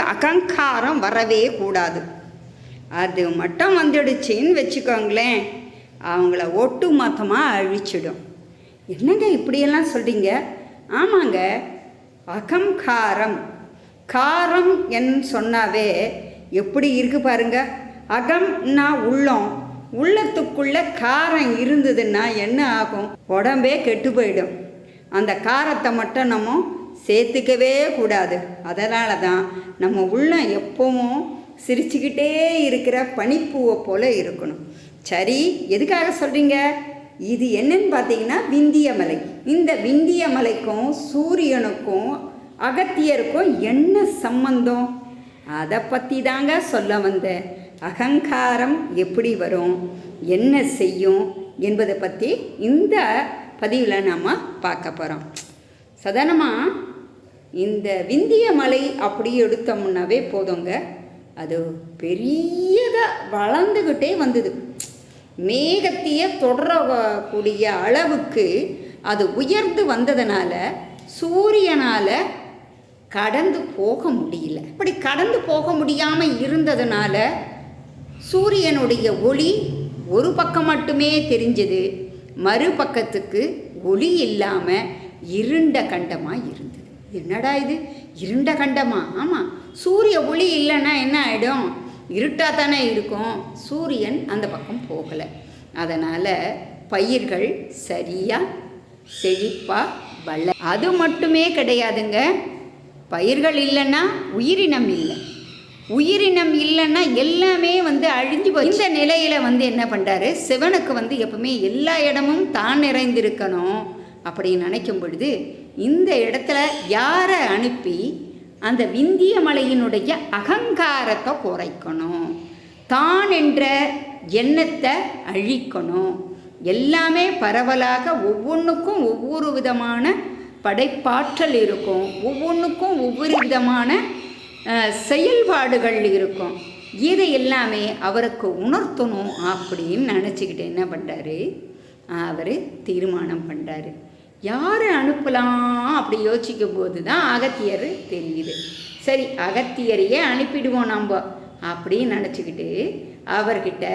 அகங்காரம் வரவே கூடாது. அது மட்டும் வந்துடுச்சின்னு வச்சுக்கோங்களேன். அவங்கள ஒட்டு மொத்தமாக அழிச்சிடும். என்னங்க இப்படியெல்லாம் சொல்கிறீங்க ஆமாங்க. அகங்காரம். காரம் என் சொன்னாவே எப்படி இருக்கு பாருங்க. அகம்னா உள்ளம். உள்ளத்துக்குள்ள காரம் இருந்ததுன்னா என்ன ஆகும்? உடம்பே கெட்டு போயிடும். அந்த காரத்தை மட்டும் நம்ம சேர்த்துக்கவே கூடாது. அதனால தான் நம்ம உள்ளம் எப்பவும் சிரிச்சுக்கிட்டே இருக்கிற பனிப்பூவை போல இருக்கணும். சரி எதுக்காக சொல்கிறீங்க இது என்னன்னு பார்த்தீங்கன்னா விந்திய மலை இந்த விந்திய மலைக்கும் சூரியனுக்கும் அகத்தியருக்கும் என்ன சம்பந்தம்? அதை பற்றி தாங்க சொல்ல வந்தேன். அகங்காரம் எப்படி வரும்? என்ன செய்யும்? என்பதை பற்றி இந்த பதிவில் நாம் பார்க்க போகிறோம் சாதாரணமாக இந்த விந்திய மலை அப்படி எடுத்தோம்னாவே போதுங்க. அது பெரியதாக வளர்ந்துக்கிட்டே வந்தது. மேகத்தையே தொடரக்கூடிய அளவுக்கு அது உயர்ந்து வந்ததுனால சூரியனால் கடந்து போக முடியல. இப்படி கடந்து போக முடியாமல் இருந்ததுனால சூரியனுடைய ஒளி ஒரு பக்கம் மட்டுமே தெரிஞ்சது. மறுபக்கத்துக்கு ஒளி இல்லாமல் இருண்ட கண்டமாக இருந்தது. என்னடா இது? இருண்ட கண்டமா? ஆமாம் சூரிய ஒளி இல்லைன்னா என்ன ஆகிடும் இருட்டாக தானே இருக்கும். சூரியன் அந்த பக்கம் போகலை. அதனால் பயிர்கள் சரியாக செழிப்பாக வள அது மட்டுமே கிடையாதுங்க. பயிர்கள் இல்லைன்னா உயிரினம் இல்லை. உயிரினம் இல்லைன்னா எல்லாமே வந்து அழிஞ்சு போய் இந்த நிலையில் வந்து என்ன பண்ணுறாரு சிவனுக்கு வந்து எப்பவுமே எல்லா இடமும் தான் நிறைந்திருக்கணும். அப்படின்னு நினைக்கும் பொழுது இந்த இடத்துல யாரை அனுப்பி அந்த விந்திய மலையினுடைய அகங்காரத்தை குறைக்கணும்? தான் என்ற எண்ணத்தை அழிக்கணும். எல்லாமே பரவலாக ஒவ்வொன்றுக்கும் ஒவ்வொரு விதமான படைப்பாற்றல் இருக்கும். ஒவ்வொன்றுக்கும் ஒவ்வொரு விதமான செயல்பாடுகள் இருக்கும். இதை எல்லாமே அவருக்கு உணர்த்தணும் அப்படின்னு நினச்சிக்கிட்டு என்ன பண்ணுறாரு அவர் தீர்மானம் பண்ணுறாரு யாரை அனுப்பலாம்? அப்படி யோசிக்கும் போது தான் அகத்தியர் தெரியுது. சரி அகத்தியரையே அனுப்பிடுவோம் நம்ம அப்படின்னு நினச்சிக்கிட்டு அவர்கிட்ட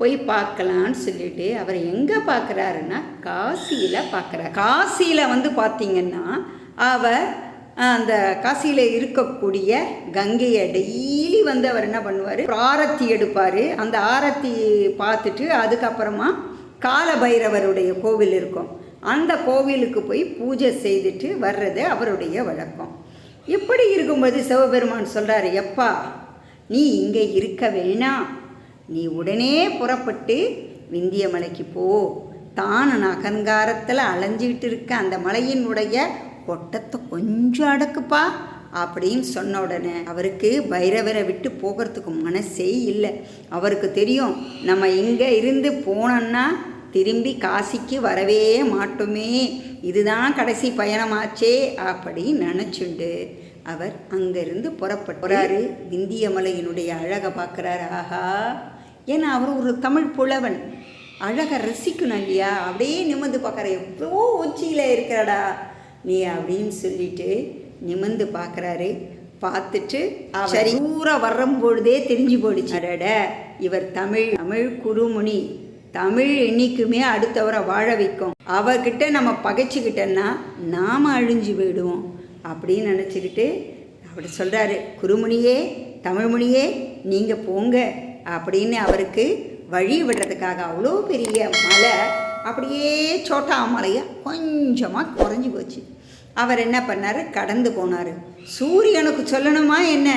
போய் பார்க்கலான்னு சொல்லிட்டு அவர் எங்கே பார்க்குறாருன்னா காசியில் பார்க்குறார். காசியில் வந்து பார்த்தீங்கன்னா அவர் அந்த காசியில் இருக்கக்கூடிய கங்கையை டெய்லி வந்து அவர் என்ன பண்ணுவார்? ஆரத்தி எடுப்பார். அந்த ஆரத்தி பார்த்துட்டு அதுக்கப்புறமா காலபைரவருடைய கோவில் இருக்கும். அந்த கோவிலுக்கு போய் பூஜை செய்துட்டு வர்றது அவருடைய வழக்கம். இப்படி இருக்கும்போது சிவபெருமான் சொல்கிறாரு எப்பா நீ இங்கே இருக்க வேணாம் நீ உடனே புறப்பட்டு விந்திய மலைக்கு போ. தான் அகங்காரத்தில் அலைஞ்சிக்கிட்டு இருக்க அந்த மலையினுடைய கொட்டத்தை கொஞ்சம் அடக்குப்பா அப்படின்னு சொன்ன உடனே அவருக்கு பைரவரை விட்டு போகிறதுக்கு மனசே இல்லை. அவருக்கு தெரியும் நம்ம இங்கே இருந்து போனோன்னா திரும்பி காசிக்கு வரவே மாட்டோமே. இதுதான் கடைசி பயணமாச்சே அப்படின்னு நினச்சுண்டு. அவர் அங்கேருந்து புறப்பட்டுறாரு விந்திய மலையினுடைய அழகை பார்க்குறாரு. ஆஹா. ஏன்னா அவர் ஒரு தமிழ் புலவன். அழகை ரசிக்கணும் இல்லையா? அப்படியே நிமிர்ந்து பார்க்குற எவ்வளோ உச்சியில் இருக்கிறடா நீ அப்படின்னு சொல்லிட்டு நிமிர்ந்து பார்க்குறாரு. பார்த்துட்டு சரி. பூரா வரும்பொழுதே தெரிஞ்சு போயிடுச்சு. அடட. இவர் தமிழ் தமிழ் குருமுனி. தமிழ் இன்னைக்குமே அடுத்தவரை வாழ வைக்கும். அவர்கிட்ட நம்ம பகைச்சிக்கிட்டோன்னா நாம் அழிஞ்சு போயிடுவோம். அப்படின்னு நினச்சிக்கிட்டு அப்படி சொல்கிறாரு குருமுனியே தமிழ்மொழியே நீங்கள் போங்க. அப்படின்னு அவருக்கு வழி விடுறதுக்காக அவ்வளோ பெரிய மலை அப்படியே சோட்டா மலையாக கொஞ்சமாக குறைஞ்சி போச்சு. அவர் என்ன பண்ணார்? கடந்து போனார். சூரியனுக்கு சொல்லணுமா என்ன?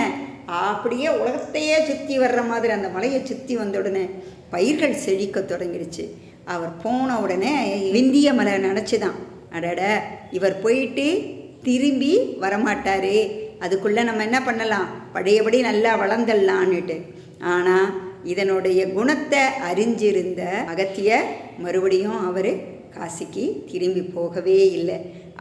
அப்படியே உலகத்தையே சுற்றி வர்ற மாதிரி அந்த மலையை சுற்றி வந்த உடனே பயிர்கள் செழிக்க தொடங்கிடுச்சு. அவர் போன உடனே விந்திய மலை நினச்சி தான் அடட இவர் போயிட்டு திரும்பி வரமாட்டார். அதுக்குள்ளே நம்ம என்ன பண்ணலாம்? பழையபடி நல்லா வளர்ந்துடலான்னுட்டு. ஆனால் இதனுடைய குணத்தை அறிஞ்சிருந்த அகத்திய மறுபடியும் அவர் காசிக்கு திரும்பி போகவே இல்லை.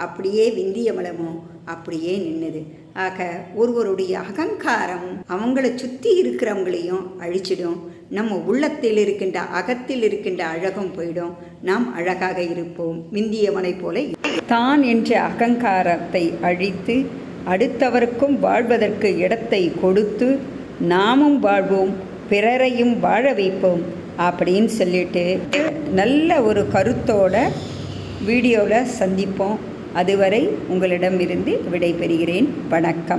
அப்படியே விந்திய மலமும் அப்படியே நின்னுது. ஆக ஒருவருடைய அகங்காரம் அவங்கள சுற்றி இருக்கிறவங்களையும் அழிச்சிடும். நம்ம உள்ளத்தில் இருக்கின்ற அகத்தில் இருக்கின்ற அழகும் போயிடும். நாம் அழகாக இருப்போம். விந்தியவனை போல தான் என்ற அகங்காரத்தை அழித்து அடுத்தவருக்கும் வாழ்வதற்கு இடத்தை கொடுத்து நாமும் வாழ்வோம் பிறரையும் வாழ வைப்போம் அப்படின்னு சொல்லிட்டு நல்ல ஒரு கருத்தோட வீடியோவில் சந்திப்போம். அதுவரை உங்களிடமிருந்து விடைபெறுகிறேன். வணக்கம்.